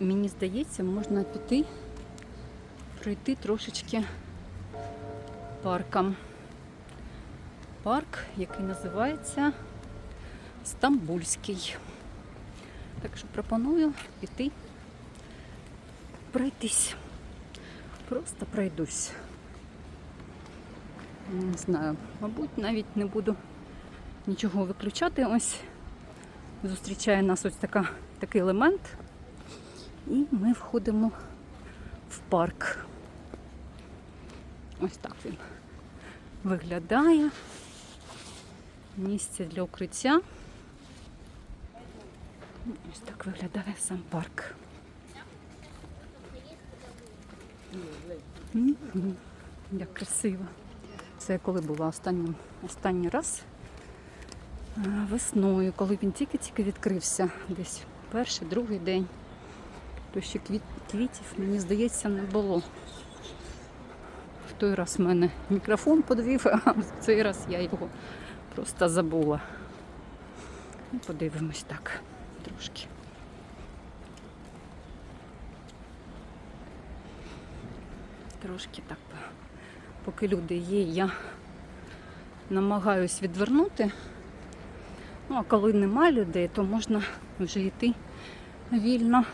мені здається, можна піти, пройти трошечки парком. Парк, який називається Стамбульський. Так що пропоную піти пройтись. Просто пройдусь. Не знаю, мабуть, навіть не буду нічого виключати. Ось зустрічає нас ось така, такий елемент. І ми входимо в парк. Ось так він виглядає. Місце для укриття. Ось так виглядає сам парк. Як красиво. Це коли була останнім, останній раз е, весною, коли він тільки-тільки відкрився, десь перший, другий день. То ще квіт, квітів, мені здається, не було. В той раз в мене мікрофон подвів, а в цей раз я його просто забула. Ну, подивимось так трошки. Трошки так, поки люди є, я намагаюсь відвернути. Ну, а коли немає людей, то можна вже йти вільно.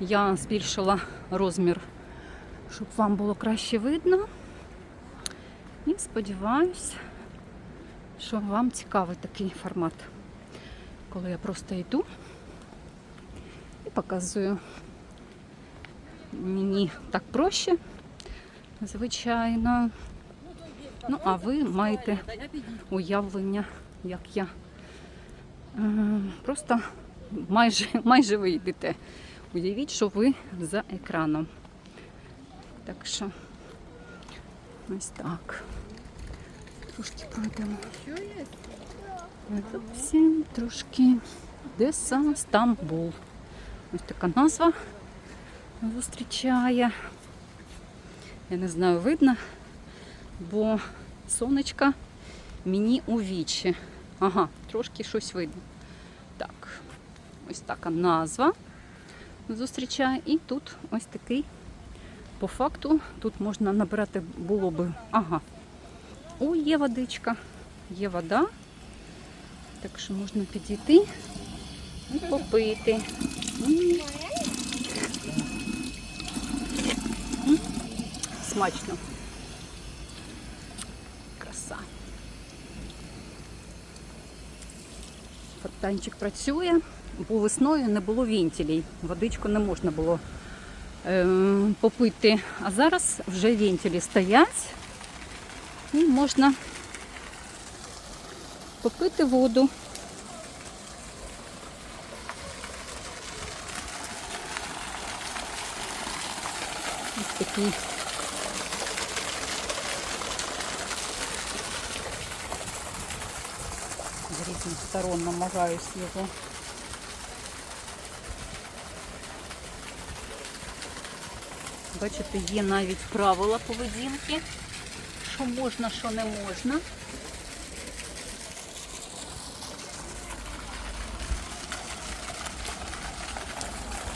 Я збільшила розмір, щоб вам було краще видно. І сподіваюсь, що вам цікавий такий формат, коли я просто йду і показую. Мені так проще, звичайно. Ну, а ви маєте уявлення, як я. Просто майже, майже ви йдете. Уявіть, що ви за екраном. Так що ось так. Трошки пройдемо. Зовсім трошки. Деса Стамбул. Ось така назва зустрічає. Я не знаю, видно, бо сонечка мені у вічі. Ага, трошки щось видно. Так, ось така назва зустрічає. І тут ось такий, по факту, тут можна набирати було би. Ага. О, є водичка, є вода. Так що можна підійти і попити. Смачно. Краса. Фонтанчик працює, бо весною не було вентилей. Водичку не можна було е, попити. А зараз вже вентилі стоять і можна попити воду. Ось такий різних сторон намагаюсь його. Бачите, є навіть правила поведінки, що можна, що не можна.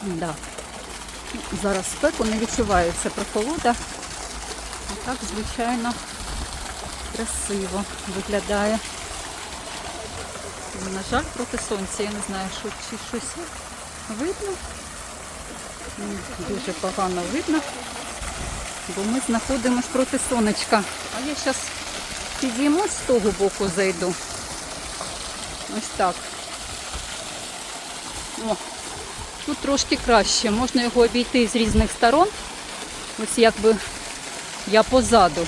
Да. Зараз спеку не відчувається прохолода. А так, звичайно, красиво виглядає. На жаль, проти сонця. Я не знаю, що чи щось видно. Дуже погано видно, бо ми знаходимося проти сонечка. А я зараз підіймусь з того боку зайду. Ось так. О, тут трошки краще. Можна його обійти з різних сторон. Ось якби я позаду.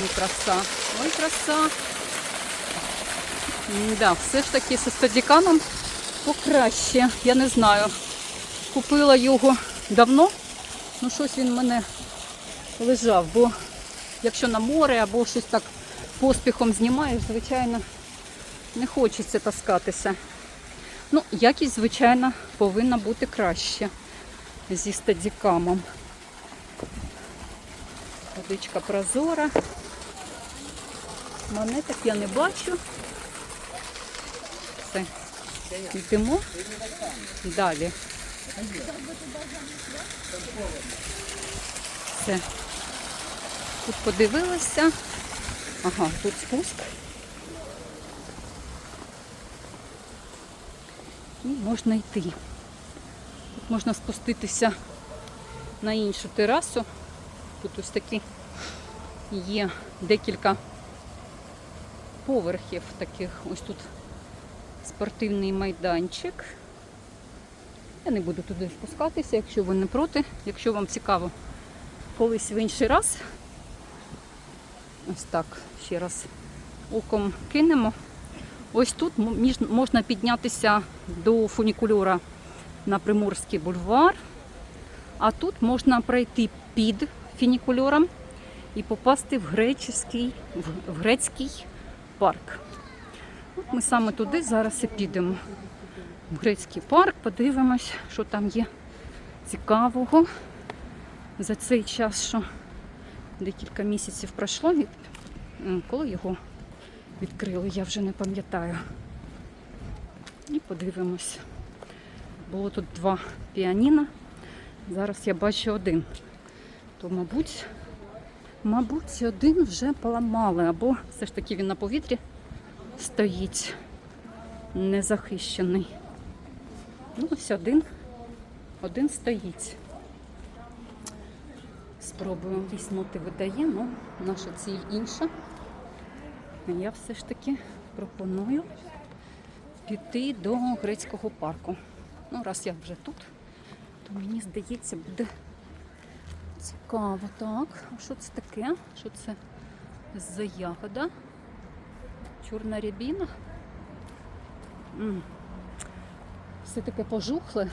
Ну, краса. Ой, краса. Да, все ж таки зі стадіканом покраще. Я не знаю. Купила його давно, ну щось він в мене лежав, бо якщо на море або щось так поспіхом знімаєш, звичайно, не хочеться таскатися. Ну, якість, звичайно, повинна бути краще зі стадікамом. Водичка прозора. Монеток я не бачу. Все. йдемо далі. Все. Тут подивилася. Ага, тут спуск. І можна йти. Тут можна спуститися на іншу терасу. Тут ось такі є декілька поверхів таких. Ось тут спортивний майданчик. Я не буду туди спускатися, якщо ви не проти. Якщо вам цікаво колись в інший раз. Ось так, ще раз оком кинемо. Ось тут можна піднятися до фунікульора на Приморський бульвар. А тут можна пройти під фунікульором і попасти в греческий, в, в грецький парк. От ми саме туди зараз і підемо. В грецький парк, подивимось, що там є цікавого за цей час, що декілька місяців пройшло, від, коли його відкрили, я вже не пам'ятаю. І подивимось. Було тут два піаніно. Зараз я бачу один. То, мабуть, мабуть, один вже поламали, або все ж таки він на повітрі стоїть незахищений. Ну, ось один. Один стоїть. Спробуємо якісь ноти видає, ну наша ціль інша. Я все ж таки пропоную піти до грецького парку. Ну, раз я вже тут, то мені здається, буде цікаво. Так, а що це таке? Що це за ягода? Чорна рябіна? Все таке пожухле.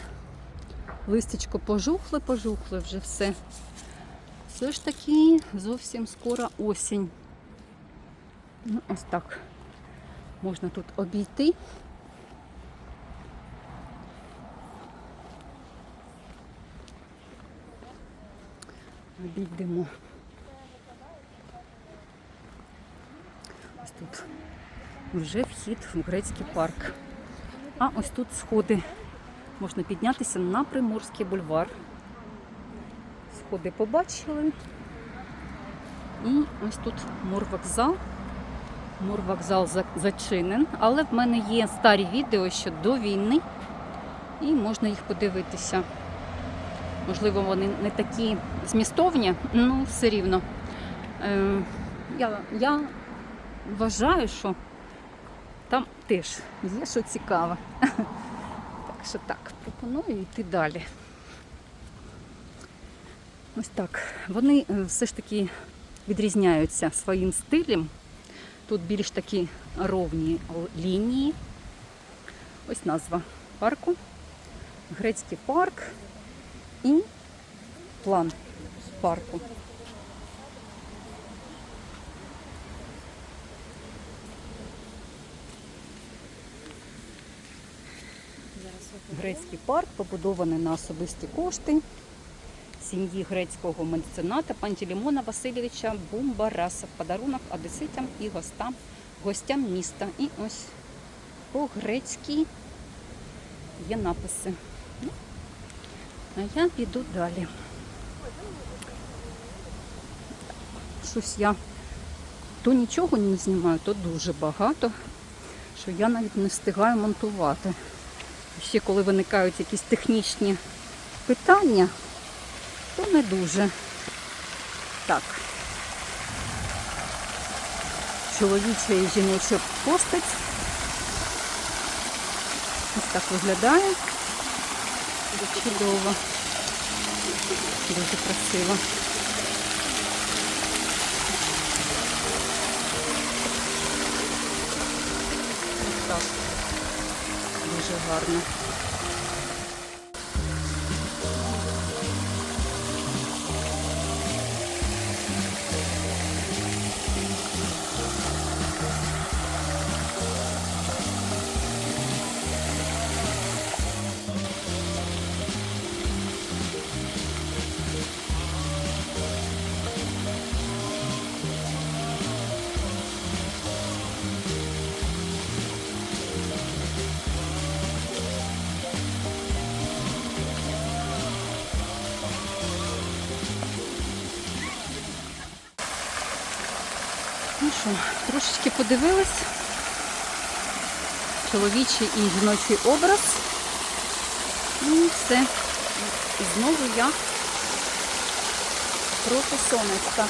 Листечко пожухле, пожухле вже все. Все ж таки зовсім скоро осінь. Ну, ось так. Можна тут обійти. Обійдемо. Ось тут вже вхід в грецький парк. А ось тут сходи. Можна піднятися на Приморський бульвар. Сходи побачили. І ось тут морвокзал. Морвокзал зачинен, але в мене є старі відео ще до війни, і можна їх подивитися. Можливо, вони не такі змістовні, ну все рівно. Е, я, я вважаю, що там теж є що цікаве. Так що так, пропоную йти далі. Ось так. Вони е, все ж таки відрізняються своїм стилем. Тут більш такі ровні лінії. Ось назва парку. Грецький парк і план парку. Грецький парк побудований на особисті кошти сім'ї грецького мецената Пантелеймона Васильовича Бумбараса в подарунок одеситам і гостям, гостям міста. І ось по-грецьки є написи. А я піду далі. Щось я то нічого не знімаю, то дуже багато, що я навіть не встигаю монтувати. Ще коли виникають якісь технічні питання, то не дуже. Так. Чоловіча і жіноча постать. Ось так виглядає. Чудово. Дуже красиво. Так. Дуже гарно. Подивилась. Чоловічий і жіночий образ. І все. І знову я проти сонечка.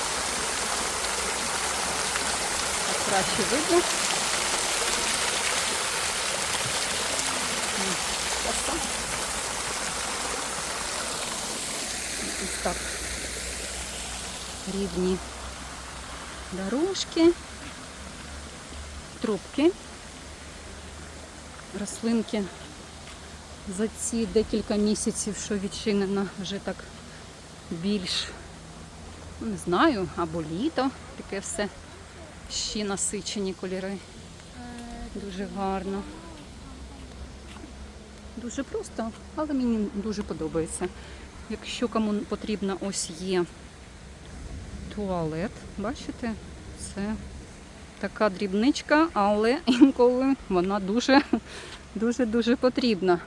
Так краще видно. М, Краса. Ось так. Рівні дорожки, трубки, рослинки за ці декілька місяців, що відчинено, вже так більш, не знаю, або літо, таке все ще насичені кольори. Дуже гарно. Дуже просто, але мені дуже подобається. Якщо кому потрібно, ось є туалет. Бачите? Це така дрібничка, але інколи вона дуже дуже дуже потрібна.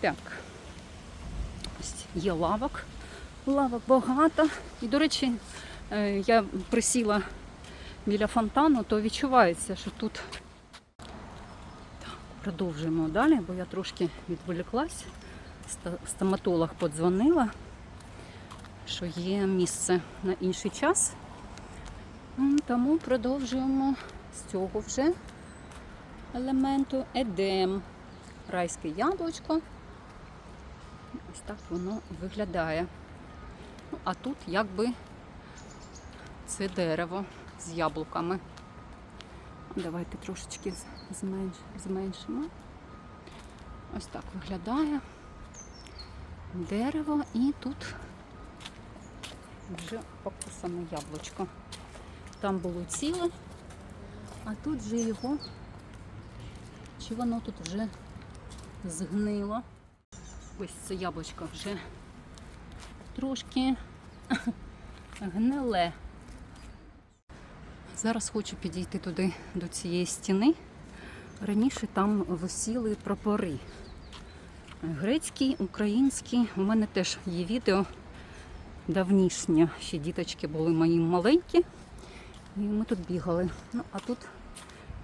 Так. Ось є лавок. Лавок багато. І, до речі, е, я присіла біля фонтану, то відчувається, що тут так, продовжуємо далі, бо я трошки відволіклась. Стоматолог подзвонила що є місце на інший час. Тому продовжуємо з цього вже елементу едем. Райське яблучко. Ось так воно виглядає. Ну, а тут якби це дерево з яблуками. Давайте трошечки зменш- зменшимо. Ось так виглядає дерево і тут вже покусане яблучко. Там було ціле, а тут вже його, чи воно тут вже згнило. Ось це яблучко вже трошки гниле. Зараз хочу підійти туди до цієї стіни. Раніше там висіли прапори. Грецький, український. У мене теж є відео давнішнє. Ще діточки були мої маленькі. І ми тут бігали. Ну, а тут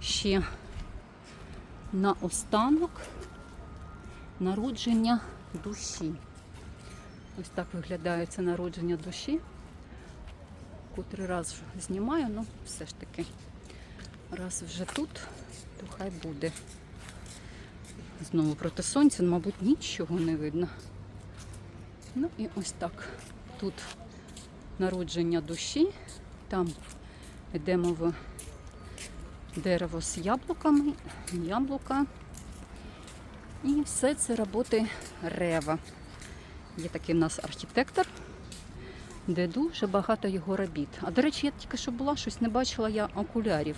ще на останок народження душі. Ось так виглядає це народження душі. Котрий раз знімаю, ну все ж таки, раз вже тут, то хай буде. Знову проти сонця, ну, мабуть, нічого не видно. Ну і ось так. Тут народження душі, там йдемо в дерево з яблуками, яблука. І все це роботи Рева. Є такий в нас архітектор, де дуже багато його робіт. А до речі, я тільки що була, щось не бачила я окулярів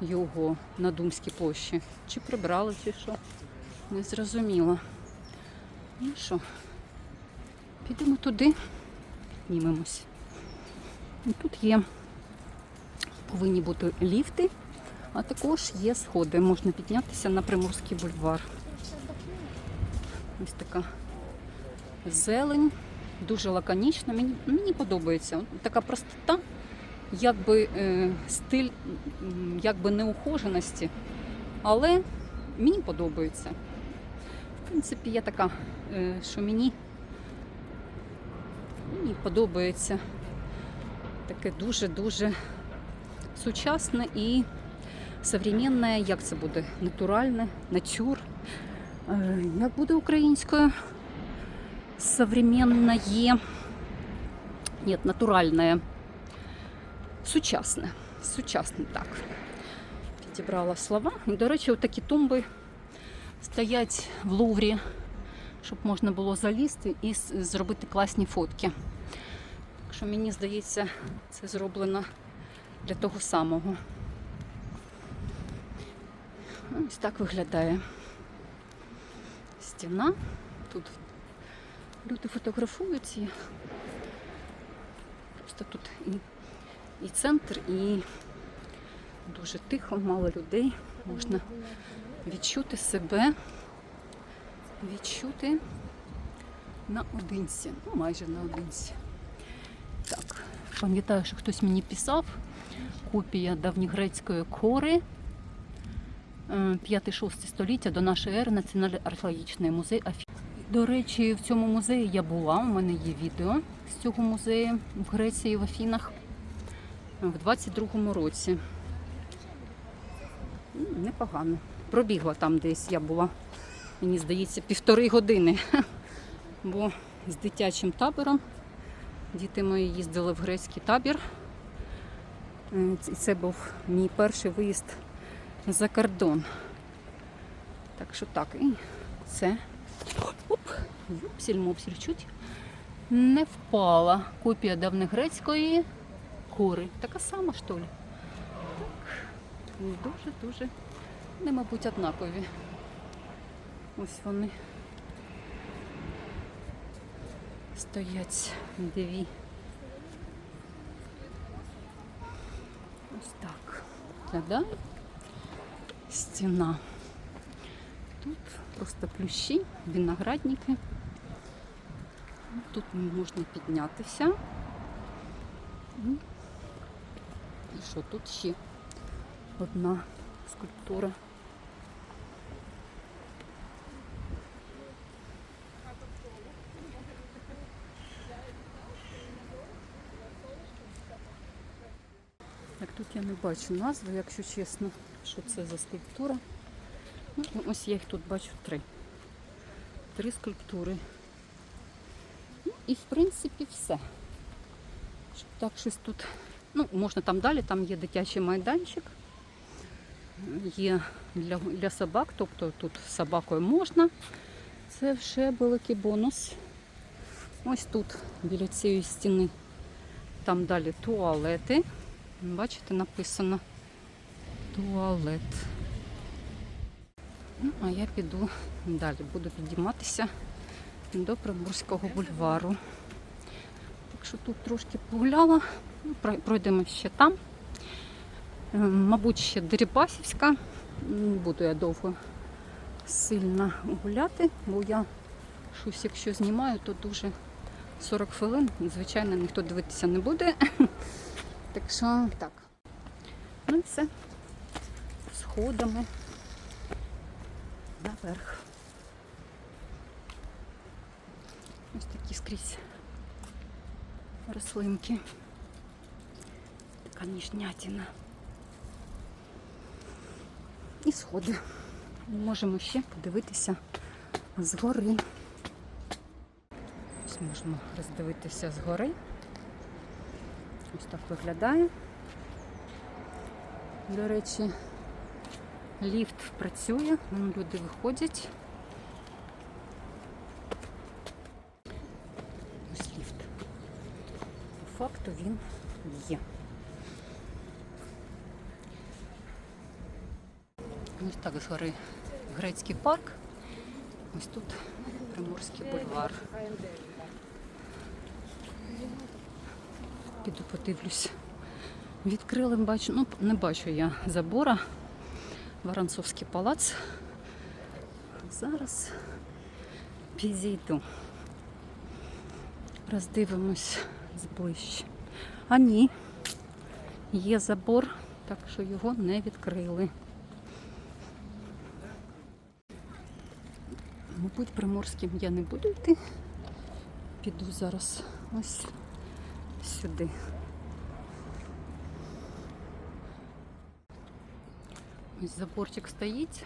його на Думській площі. Чи прибрали, чи що. Не зрозуміла. Ну що, підемо туди, піднімемось. І Тут є, повинні бути ліфти, а також є сходи. Можна піднятися на Приморський бульвар. Ось така зелень, дуже лаконічна. Мені, мені подобається. Така простота, якби е, стиль якби неухоженості, але мені подобається. В принципі, я така, е, що мені, мені подобається таке дуже-дуже сучасне і современне, як це буде? Натуральне, натюр. Е, Як буде українською? Современне, ні, натуральне, сучасне. Сучасне, так. Підібрала слова. До речі, такі тумби стоять в Луврі, щоб можна було залізти і зробити класні фотки. Так що мені здається, це зроблено для того самого. Ось так виглядає стіна. Тут люди фотографуються. Просто тут і, і центр, і дуже тихо, мало людей. Можна відчути себе, відчути наодинці. Ну, майже наодинці. Так, пам'ятаю, що хтось мені писав, копія давньогрецької кори. 5-6 століття до нашої ери Національний археологічний музей Афін. До речі, в цьому музеї я була. У мене є відео з цього музею в Греції в Афінах в 22-му році. Непогано. Пробігла там десь я була, мені здається, півтори години. Бо з дитячим табором діти мої їздили в грецький табір. Е, це був мій перший виїзд за кордон. Так що так, і це. Оп, юпсіль-мопсіль чуть не впала. Копія давньогрецької кори. Така сама, що ли? Так. Дуже-дуже. Вони, мабуть, однакові. Ось вони. Стоять дві. Так. Виглядає стіна. Тут просто плющі, виноградники. Тут можна піднятися. І що тут ще одна скульптура. Так, тут я не бачу назви, якщо чесно, що це за скульптура. Ну, ось я їх тут бачу три. Три скульптури. Ну, і в принципі все. Так щось тут. Ну, можна там далі, там є дитячий майданчик. Є для, для собак, тобто тут з собакою можна. Це вже великий бонус. Ось тут, біля цієї стіни. Там далі туалети. Бачите, написано туалет. Ну, а я піду далі, буду підійматися до Приморського бульвару. Так що тут трошки погуляла, ну, пройдемо ще там. Е, Мабуть, ще Дерибасівська. Не буду я довго сильно гуляти, бо я щось, якщо знімаю, то дуже 40 хвилин. Звичайно, ніхто дивитися не буде. Так що так. Ну і все. Сходами наверх. Ось такі скрізь рослинки. Така ніжнятина. І сходи. Можемо ще подивитися згори. Ось можемо роздивитися згори. Ось так виглядає. До речі, ліфт працює, люди виходять. Ось ліфт. По факту він є. Ось так згори грецький парк. Ось тут Приморський бульвар. Піду подивлюсь. Відкрили, бачу, ну не бачу я забора. Воронцовський палац. Зараз підійду. Роздивимось зближче. А ні, є забор, так що його не відкрили. Мабуть, приморським я не буду йти. Піду зараз ось сюди. Ось заборчик стоїть.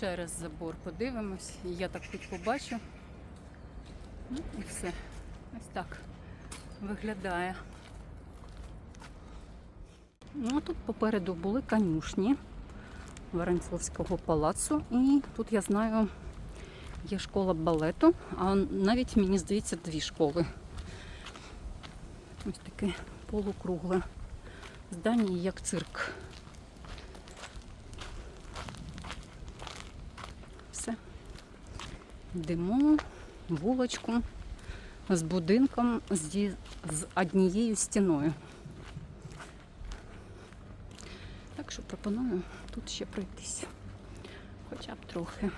Через забор подивимось. Я так хоч побачу. Ну і все. Ось так виглядає. Ну, а тут попереду були конюшні Воронцовського палацу. І тут я знаю, є школа балету, а навіть мені здається дві школи. Ось таке полукругле здання, як цирк. Все. Йдемо вулочку з будинком зі- з однією стіною. Так що пропоную тут ще пройтись. Хоча б трохи.